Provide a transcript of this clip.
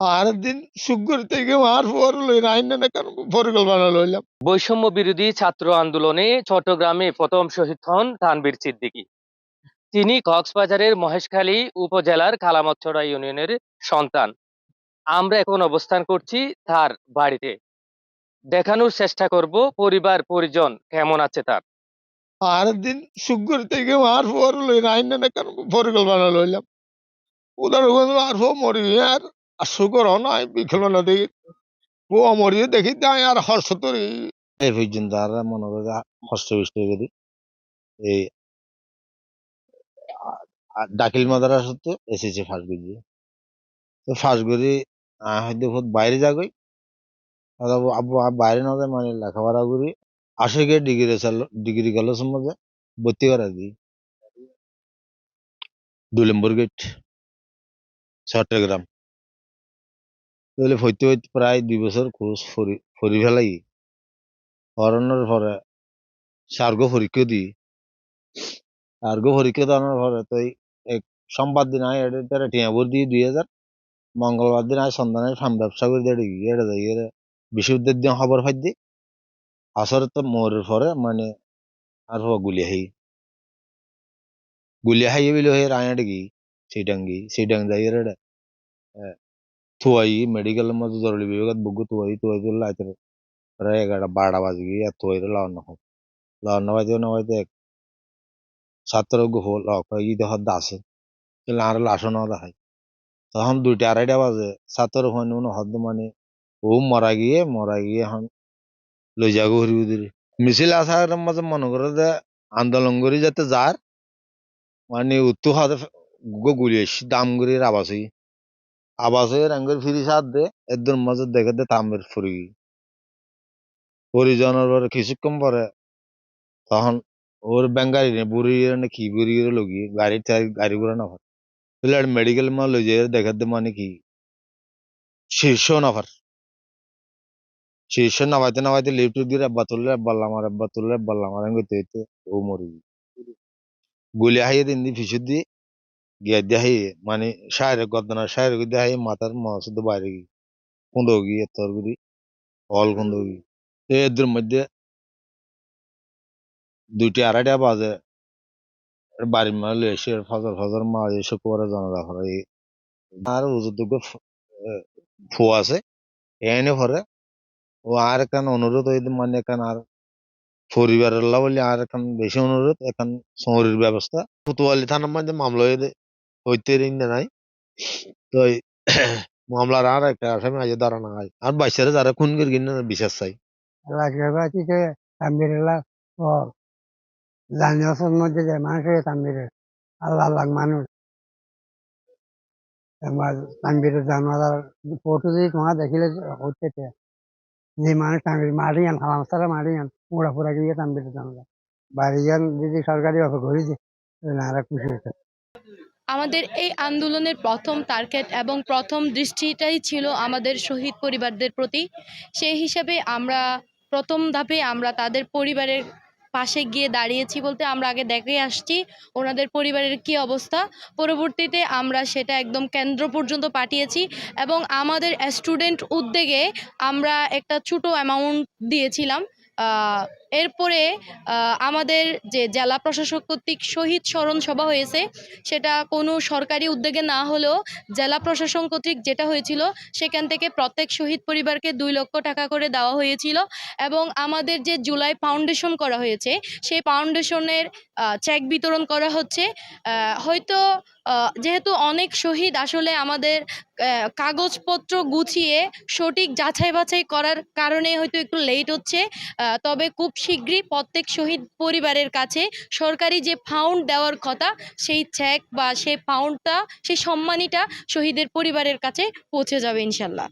আর শুক্র থেকে পর পরিকল্পনা লইলাম বৈষম্য বিরোধী ছাত্র আন্দোলনে চট্টগ্রামে প্রথম শহীদ হন তানবীর সিদ্দিকী তিনি কক্সবাজারের মহেশখালী উপজেলার কালামতছড়া ইউনিয়নের সন্তান। আমরা এখন অবস্থান করছি তার বাড়িতে। দেখানোর চেষ্টা করব পরিবার পরিজন কেমন আছে তার। আর দিন শুক্র থেকে মার পর পরিকল্পনা লইলাম ওখানে আর মরি আর শুক্র নাই বিকল্পনা দেখি। ও মরি দেখি তাই আর হর্ষতরি এই পর্যন্ত আর মনে করি কষ্ট বিষ্ট করি এই ডাকিল মাদারা সত্য এসেছে ফার্স্ট গড়ি তো ফার্স্ট গড়ি হয়তো বাইরে যাগই আব্বু বাইরে না যায় মানে লেখাপড়া করি। আসে গিয়ে ডিগ্রি ডিগ্রি কলেজের মধ্যে ভর্তি করা দিই দুই নম্বর গেট, চট্টগ্রাম। তাহলে হইতে হইতে প্রায় দুই বছর কোর্স ফরি ফেলাই। হরানোর পরে সার্গ পরীক্ষা দিই। সার্গ পরীক্ষা দেওয়ার পরে তো এক সোমবার দিন আয় এটা টিয়া ভোর দিয়ে দুই হাজার। মঙ্গলবার দিন আয় সন্ধানে ফার্ম ব্যবসা করে দেখি এটা যাই এর বিশ্ববিদ্যালয় দিয়ে খবর পাই দি আসরে তো মোরের পরে মানে আর হওয়া গুলি হাই। গুলি হাই বিলো হে রায় দেখি সেইটাঙ্গি সেইটাং যাই এর জরুরি বিভাগত বুগু থুয়াই থুয়াই তুললে আইতে প্রায় এগারোটা বারোটা বাজে গিয়ে আর থুয়াই লাউন না হয় লাউন না বাজে না বাজে এক ছাত্র গুহ লক গিয়ে হদ্দা আছে কিন্তু আর লাশও না দেখায় তখন দুইটা আড়াইটা বাজে ছাত্র হন হদ্দ মানে ও মরা গিয়ে মরা গিয়ে এখন লই যাগো হরি উদির মিছিল আসার মাঝে মনে করে যে আন্দোলন করি যাতে যার মানে উত্তু হাতে গুলি দাম করি আবাস আবাস হয়ে রাঙ্গের ফিরি সাত দে এদের মাঝে দেখে দে তামের ফুরি। পরিজনের পরে কিছুক্ষণ পরে তখন ওর বেঙ্গারি নে, বুড়ি নে কি, বুড়ি লগি গাড়ি গাড়ি ঘুরে না হয়। তাহলে মেডিকেল মা লই যাই দেখে দে মানে কি? শীর্ষ নাফার। শীর্ষ নামাইতে নামাইতে লিফট দিয়ে আব্বা তুললে আব্বা আমার, আব্বা তুললে আব্বা আমার হইতে হইতে ও মরি। গুলি হাইয়ে দিন দি, ফিসুর দি গিয়া হাই মানে শায়ের গদনা দিয়ে হাই মাথার মাসুদ বাইরে গিয়ে। কুন্দ গিয়ে তোর গুলি হল কুন্দ গিয়ে। এদের মধ্যে দুইটা আড়াইটা বাজে। বাড়ির মালে এসে ফজর ফজর মা এসে করে জানাজা করে আর উজুদুগ ফু আছে, এনে পরে ও আর এখান অনুরোধ হইতে মানে এখান আর পরিবারের বলে আর এখন বেশি অনুরোধ, এখন শহরের ব্যবস্থা। ফুতুয়ালি থানার মধ্যে মামলা হয়ে হইতে রিং নাই তো মামলার আর একটা আসামি আজ দাঁড়ানো হয় আর বাইসারে যারা খুন করে কিনা বিশ্বাস চাই রাজবাড়ি থেকে তাম্বিরেলা আল্লাহ যদি দেখিলে যদি সরকারি ভাবে ঘুরেছে খুশি হয়েছে আমাদের এই আন্দোলনের প্রথম টার্গেট এবং প্রথম দৃষ্টিটাই ছিল আমাদের শহীদ পরিবারদের প্রতি। সেই হিসাবে আমরা প্রথম ধাপে আমরা তাদের পরিবারের পাশে গিয়ে দাঁড়িয়েছি বলতে আমরা আগে দেখে আসছি ওনাদের পরিবারের কি অবস্থা। পরবর্তীতে আমরা সেটা একদম কেন্দ্র পর্যন্ত পাঠিয়েছি এবং আমাদের স্টুডেন্ট উদ্যোগে আমরা একটা ছোটো অ্যামাউন্ট দিয়েছিলাম এরপরে আমাদের যে জেলা প্রশাসক কর্তৃক শহীদ স্মরণ সভা হয়েছে, সেটা কোনো সরকারি উদ্যোগে না হলেও জেলা প্রশাসন কর্তৃক যেটা হয়েছিল, সেখান থেকে প্রত্যেক শহীদ পরিবারকে দুই লক্ষ টাকা করে দেওয়া হয়েছিল এবং আমাদের যে জুলাই ফাউন্ডেশন করা হয়েছে, সেই ফাউন্ডেশনের চেক বিতরণ করা হচ্ছে। হয়তো যেহেতু অনেক শহীদ আসলে আমাদের কাগজপত্র গুছিয়ে সঠিক যাচাই বাছাই করার কারণে হয়তো একটু লেট হচ্ছে তবে খুব শীঘ্রই প্রত্যেক শহীদ পরিবারের কাছে সরকারি যে ফাউন্ড দেওয়ার কথা, সেই চেক বা সেই ফাউন্ডটা সেই সম্মানীটা শহীদের পরিবারের কাছে পৌঁছে যাবে ইনশাল্লাহ।